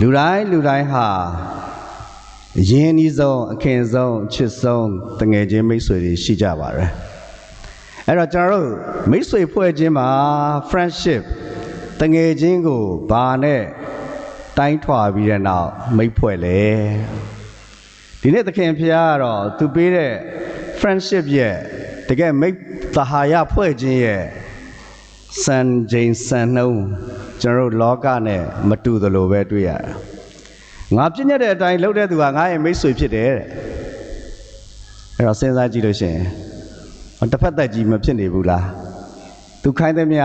လူတိုင်းလူတိုင်းဟာအရင်းအနှီးဆုံးအခင်ဆုံးအချစ်ဆုံးတငယ်ချင်းမိတ်ဆွေတွေရှိကြပါတယ်အဲ့တော့ကျွန်တော်တို့မိတ်ဆွေဖွဲ့ချင်းမှာ friendship တငယ်ချင်းကိုဘာနဲ့တိုင်းထွာပြီးတဲ့နောက်မိတ်ဖွဲ့လဲဒီနေ့သခင်ဖျားကတော့သူပေးတဲ့ friendship ရဲ့တကယ်မိတ်သဟာယဖွဲ့ချင်းရဲ့စံချိန်စံနှုန်း ကျွန်တော်တို့လောကနဲ့မတူသလိုပဲတွေ့ရတာငါပြည့်ညက်တဲ့အတိုင်းလှုပ်တဲ့သူကငါရဲ့မိတ်ဆွေဖြစ်တယ်တဲ့အဲ့တော့စဉ်းစားကြည့်လို့ရှိရင်တစ်ဖက်သက်ကြီးမဖြစ်နေဘူးလားသူခိုင်းသည်မြ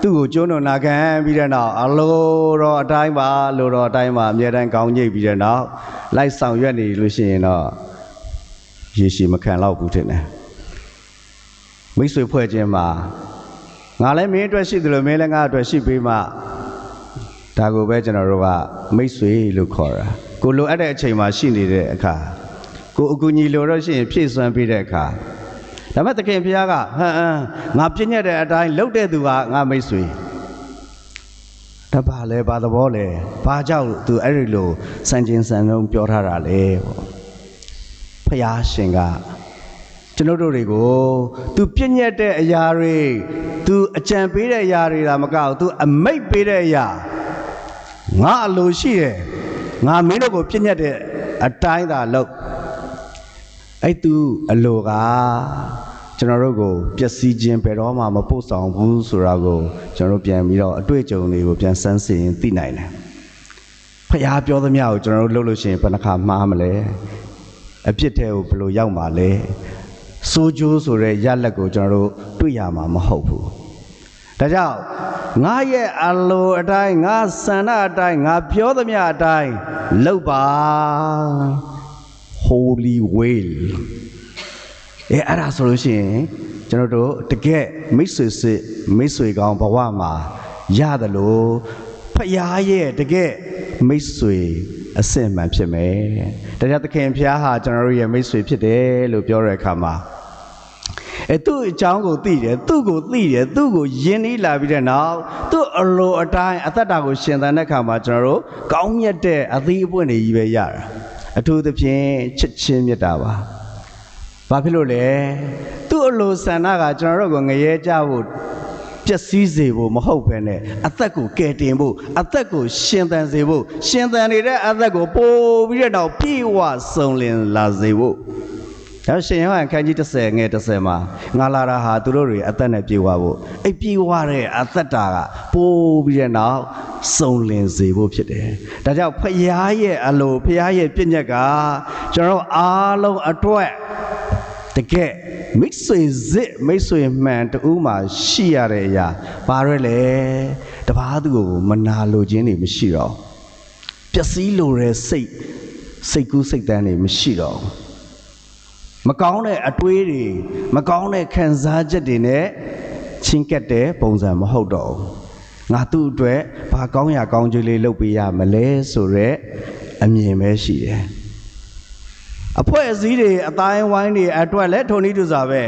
သူ့ကိုကျိုးနုံနာခံပြီးတဲ့နောက်အလိုတော့အတိုင်းပါလိုတော့အတိုင်းပါအမြဲတမ်းကောင်းညိတ်ပြီးတဲ့နောက်လိုက်ဆောင်ရွက်နေလို့ရှိရင်တော့ရေရှည်မခံတော့ဘူးထင်တယ်မိတ်ဆွေဖွဲ့ခြင်းမှာ ငါလည်းမင်းအတွက်ရှိတယ်လို့မင်းလည်းငါအတွက်ရှိပေးမှဒါကိုပဲကျွန်တော်တို့ကမိတ်ဆွေလို့ခေါ်တာကိုလိုအပ်တဲ့အချိန်မှာရှိနေတဲ့အခါကိုအကူအညီလိုတော့ရှိရင်ဖြည့်စွမ်းပေးတဲ့အခါဒါမဲ့သခင်ဘုရားကဟမ်ဟမ်ငါပြည့်ညက်တဲ့အတိုင်းလှုပ်တဲ့သူကငါမိတ်ဆွေဒါပါလဲဘာသဘောလဲဘာကြောင့်သူအဲ့ဒီလိုစံချင်းစံလုံးပြောထားတာလဲပေါ့ဖះရှင်က ကျွန်တော်တို့တွေကို तू ပြည့်ညက်တဲ့အရာတွေ तू အကြံပေးတဲ့အရာတွေဒါမကဘူး तू အမိတ်ပေးတဲ့အရာငါအလိုရှိတယ်ငါမင်းတို့ကိုပြည့်ညက်တဲ့အတိုင်းသာလုပ်အဲ့ तू အလိုကကျွန်တော်တို့ကိုပျက်စီးခြင်းဘယ်တော့မှမပို့ဆောင်ဘူးဆိုတာကိုကျွန်တော်တို့ပြန်ပြီးတော့အတွေ့အကြုံတွေကိုပြန်စမ်းစစ်ရင်သိနိုင်တယ်ဖះပြောသမျှကိုကျွန်တော်တို့လုပ်လို့ရှိရင်ဘယ်နှခါမှားမလဲအပြစ်တဲ့ကိုဘယ်လိုရောက်မှာလဲ စိုးကြိုးဆိုတဲ့ရလက်ကိုကျွန်တော်တို့တွေ့ရမှာမဟုတ်ဘူးဒါကြောင့်ငါရဲ့အလိုအတိုင်းငါဆန္ဒအတိုင်းငါပြောသမျှအတိုင်းလုပ်ပါ holy will အဲအဲ့ဒါဆိုလို့ရှိရင်ကျွန်တော်တို့တကယ်မိတ်ဆွေစစ်မိတ်ဆွေကောင်းဘဝမှာရတယ်လို့ဖရာရဲ့တကယ်မိတ်ဆွေ အစစ်အမှန်ဖြစ်မယ်။ဒါကြောင့်သခင်ဖရာဟာကျွန်တော်တို့ရဲ့မိတ်ဆွေဖြစ်တယ်လို့ပြောတဲ့အခါမှာအဲသူ့အကြောင်းကိုသိတယ်သူ့ကိုသိတယ်သူ့ကိုယဉ်နီးလာပြီးတဲ့နောက်သူ့အလိုအတိုင်းအသက်တာကိုရှင်သန်တဲ့အခါမှာကျွန်တော်တို့ကောင်းမြတ်တဲ့အသီးအပွင့်တွေကြီးပဲရတာအထူးသဖြင့်ချစ်ချင်းမြတ်တာပါဘာဖြစ်လို့လဲသူ့အလိုဆန္ဒကကျွန်တော်တို့ကိုငရဲကြဖို့ပျ က်စီးစေဖို့မဟုတ်ဘဲနဲ့အသက်ကိုကယ်တင်ဖို့အသက်ကိုရှင်သန်စေဖို့ရှင်သန်နေတဲ့အသက်ကိုပို့ပြီးတဲ့နောက်ပြေဝစုံလင်လာစေဖို့ဒါရှင်ယောဟန်ခန်းကြီး30ငယ်30မှာငါလာတာဟာသူတို့တွေအသက်နဲ့ပြေဝဖို့အဲ့ပြေဝတဲ့အသက်တာကပို့ပြီးတဲ့နောက်စုံလင်စေဖို့ဖြစ်တယ်ဒါကြောင့်ဖခင်ရဲ့အလိုဖခင်ရဲ့ပြည့်ညက်ကကျွန်တော်တို့အားလုံးအတွက်တ ကယ်မိတ်ဆွေစစ်မိတ်ဆွေမှန်တူးမှာရှိရတဲ့အရာဘာရဲလဲတပားသူကိုမနာလိုခြင်းတွေမရှိတော့ပျက်စီးလိုတဲ့စိတ်စိတ်ကူးစိတ်တန်းတွေမရှိတော့မကောင်းတဲ့အတွေးတွေမကောင်းတဲ့ခံစားချက်တွေနဲ့ချင်းကက်တဲ့ပုံစံမဟုတ်တော့ဘူးငါသူ့အတွက်ဘာကောင်းရာကောင်းချီးလေးလုပ်ပေးရမလဲဆိုတော့အမြင်ပဲရှိတယ် အဖွဲ့အစည်းတွေအတိုင်းဝိုင်းတွေအတွက်လည်းထုံနည်းတူစွာပဲ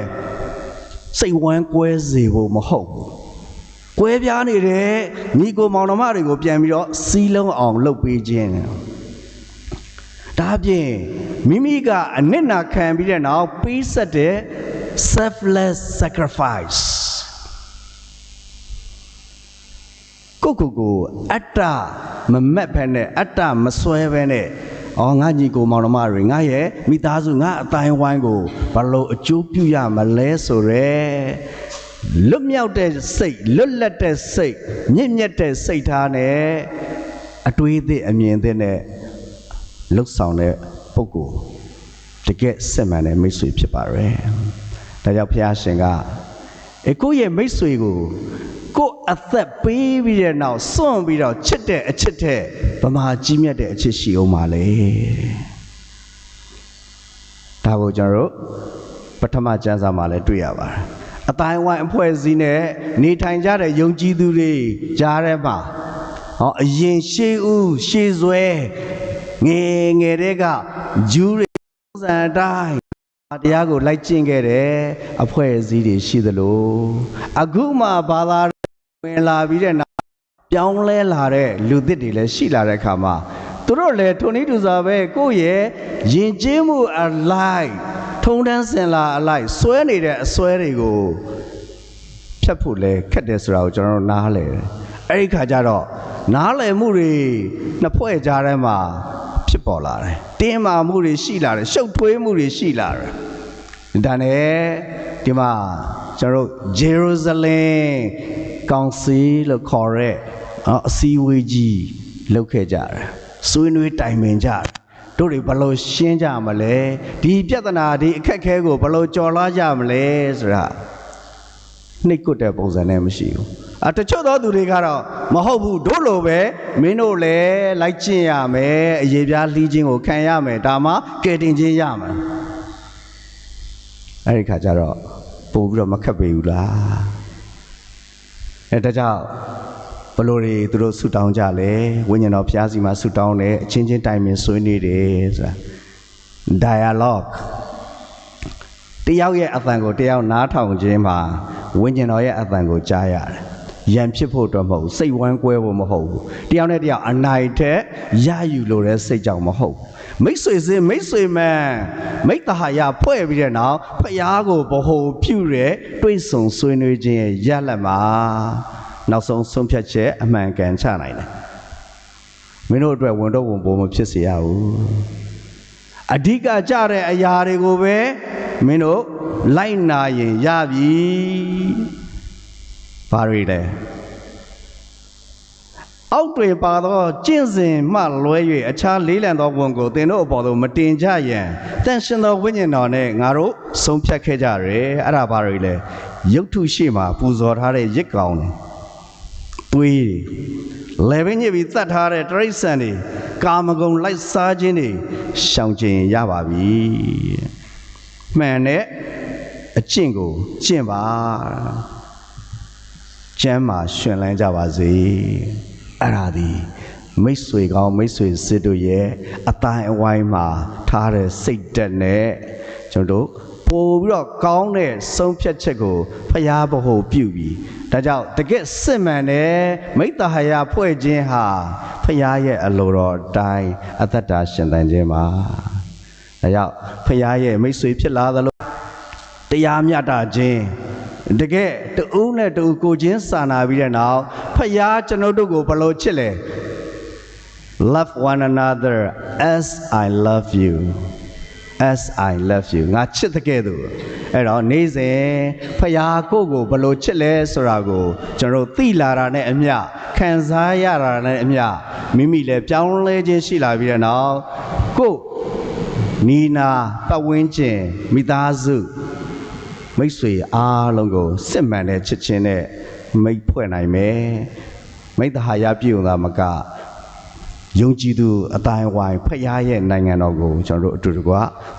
စိတ်ဝမ်းကွဲစေဖို့မဟုတ်ဘူး။ကွဲပြားနေတဲ့ညီကိုမောင်နှမတွေကိုပြန်ပြီးတော့စီးလုံးအောင်လုပ်ပေးခြင်း။ဒါအပြင်မိမိကအနစ်နာခံပြီးတဲ့နောက်ပေးဆက်တဲ့ selfless sacrifice ကိုကိုကိုအတ္တမမက်ဖက်နဲ့အတ္တမစွဲဖဲနဲ့ အော်ငါညီကိုမောင်နှမတွေငါရဲ့မိသားစုငါအတိုင်းဝိုင်းကိုဘလို့အကျိုးပြုရမလဲဆိုရဲလွတ်မြောက်တဲ့စိတ်လွတ်လပ်တဲ့စိတ်မြင့်မြတ်တဲ့စိတ်ထားနဲ့အတွေးအသည့်အမြင်သည့်နဲ့လှုပ်ဆောင်တဲ့ပုဂ္ဂိုလ်တကယ်စစ်မှန်တဲ့မိတ်ဆွေဖြစ်ပါရဲ့ဒါကြောင့်ဘုရားရှင်ကအဲကိုယ့်ရဲ့မိတ်ဆွေကို ကိုယ်အသက်ပေးပြီးတဲ့နောက်စွန့်ပြီးတော့ချစ်တဲ့အချစ်တဲ့ဗမာကြီးမြတ်တဲ့အချစ်ရှိအောင်ပါလေဒါကိုကျွန်တော်တို့ပထမကျမ်းစာမှာလည်းတွေ့ရပါတယ်အတိုင်းဝိုင်းအဖွဲ့အစည်းနဲ့နေထိုင်ကြတဲ့ယုံကြည်သူတွေကြားထဲမှာဟောအရင်ရှေးဦးရှေးဆွဲငယ်ငယ်တဲ့ကဂျူးတွေပုံစံအတိုင်းတရားကိုလိုက်ကျင့်ခဲ့တယ်အဖွဲ့အစည်းတွေရှိသလိုအခုမှဘာသာ ဝင်လာပြီးတဲ့နောက်ပြောင်းလဲလာတဲ့လူသစ်တွေလည်းရှိလာတဲ့အခါမှာသူတို့လည်းထုံနည်းတူစွာပဲကိုယ့်ရဲ့ယဉ်ကျေးမှုအလိုက်ထုံတန်းစင်လာအလိုက်စွဲနေတဲ့အစွဲတွေကိုဖြတ်ဖို့လဲခက်တယ်ဆိုတာကိုကျွန်တော်တို့နားလဲတယ်အဲ့ဒီခါကျတော့နားလည်မှုတွေနှစ်ဖွဲ့ကြားထဲမှာဖြစ်ပေါ်လာတယ်တင်းမာမှုတွေရှိလာတယ်ရှုပ်ထွေးမှုတွေရှိလာတယ်ဒါနဲ့ဒီမှာကျွန်တော်တို့ Jerusalem ကောင်စီလို့ခေါ်ရဲနော်အစည်းအဝေးကြီးလုပ်ခဲ့ကြတယ်ဆွေးနွေးတိုင်ပင်ကြတယ်တို့တွေဘယ်လိုရှင်းကြမလဲဒီပြဿနာဒီအခက်အခဲကိုဘယ်လိုကျော်လွှားကြမလဲဆိုတာနှိတ်ကွတဲ့ပုံစံနဲ့မရှိဘူးအတချို့သောသူတွေကတော့မဟုတ်ဘူးတို့လိုပဲမင်းတို့လည်းလိုက်ကျင့်ရမယ်အရေးပြားလှီးခြင်းကိုခံရမယ်ဒါမှကယ်တင်ခြင်းရမယ်အဲ့ဒီခါကျတော့ပို့ပြီးတော့မခက်ပေဘူးလား အဲဒါကြောင့်ဘလို့တွေသူတို့ဆူတောင်းကြလဲဝိညာဉ်တော်ဘုရားစီမှာဆူတောင်းတယ်အချင်းချင်းတိုင်ပင်ဆွေးနွေးတယ်ဆိုတာ dialogue တယောက်ရဲ့အသံကိုတယောက်နားထောင်ခြင်းမှာဝိညာဉ်တော်ရဲ့အသံကိုကြားရတယ်ရန်ဖြစ်ဖို့အတွက်မဟုတ်ဘူးစိတ်ဝမ်းကွဲဖို့မဟုတ်ဘူးတယောက်နဲ့တယောက်အနိုင်ထက်ရယူလို့တဲ့စိတ်ကြောင့်မဟုတ်ဘူး မိတ်ဆွေစင်မိတ်ဆွေမန်မိတ္တဟာယဖွဲ့ပြီးတဲ့နောက်ဖျားကိုဗဟိုပြုတဲ့တွေးဆုံဆွေးနွေးခြင်းရဲ့ရလတ်မှာနောက်ဆုံးဆုံးဖြတ်ချက်အမှန်ကန်ချနိုင်တယ်မင်းတို့အတွက်ဝန်တော့ဝန်ပေါ်မဖြစ်စေရဘူးအဓိကကြတဲ့အရာတွေကိုပဲမင်းတို့လိုက်နာရင်ရပြီဘာတွေလဲ အောက်တွေပါသောကျင့်စဉ်မှလွဲ၍အခြားလေးလံသောဝန်ကိုသင်တို့အပေါ်သို့မတင်ကြရန်တန်ရှင်သောဝိညာဉ်တော်နဲ့ငါတို့ဆုံးဖြတ်ခဲ့ကြတယ်အဲ့ဒါဘာတွေလဲရုပ်ထုရှိမှပူဇော်ထားတဲ့ရစ်ကောင်တွေသွေးတွေလေပင်ညစ်ပြီးသတ်ထားတဲ့တရိษံတွေကာမဂုဏ်လိုက်စားခြင်းတွေရှောင်ကျင်ရပါပြီမှန်တဲ့အကျင့်ကိုကျင့်ပါကျမ်းမှာရှင်လန်းကြပါစေ အဲ့ဒါဒီမိတ်ဆွေကောင်းမိတ်ဆွေစစ်တို့ရဲ့အတိုင်းအဝိုင်းမှာထားတဲ့စိတ်ဓာတ်နဲ့ကျွန်တော်တို့ပို့ပြီးတော့ကောင်းတဲ့ဆုံးဖြတ်ချက်ကိုဖျားဗဟိုပြုပြီးဒါကြောင့်တကယ့်စစ်မှန်တဲ့မိတ္တဟာယဖွဲ့ခြင်းဟာဖျားရဲ့အလိုတော်အတိုင်းအသက်တာရှင်သန်ခြင်းပါဒါကြောင့်ဖျားရဲ့မိတ်ဆွေဖြစ်လာသလိုတရားမျှတခြင်း တကယ်တူးနဲ့တူကိုချင်းစာနာပြီးတဲ့နောက်ဖယားကျွန်ုပ်တို့ကိုဘယ်လိုချစ်လဲ love one another as i love you as i love you ငါချစ်တဲ့ကဲ့သို့အဲ့တော့နေ့စဉ်ဖယားကိုကိုဘယ်လိုချစ်လဲဆိုတာကိုကျွန်တော်တို့သိလာတာနဲ့အမျှခံစားရတာနဲ့အမျှမိမိလည်းပြောင်းလဲခြင်းရှိလာပြီးတဲ့နောက်ကိုနီနာပတ်ဝန်းကျင်မိသားစု မိတ်ဆွေအားလုံးကိုစစ်မှန်တဲ့ချစ်ချင်းနဲ့မိတ်ဖွဲ့နိုင်မယ်မိတ္တဟာယပြုံသာမကယုံကြည်သူအတိုင်းဝိုင်းဖရားရဲ့နိုင်ငံတော်ကိုကျွန်တော်တို့အတူတကွ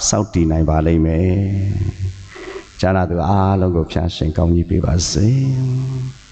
စောင့်တည်နိုင်ပါလိမ့်မယ်။ကျမ်းစာသူအားလုံးကိုဖျားရှင်ကောင်းကြီးပေးပါစေ။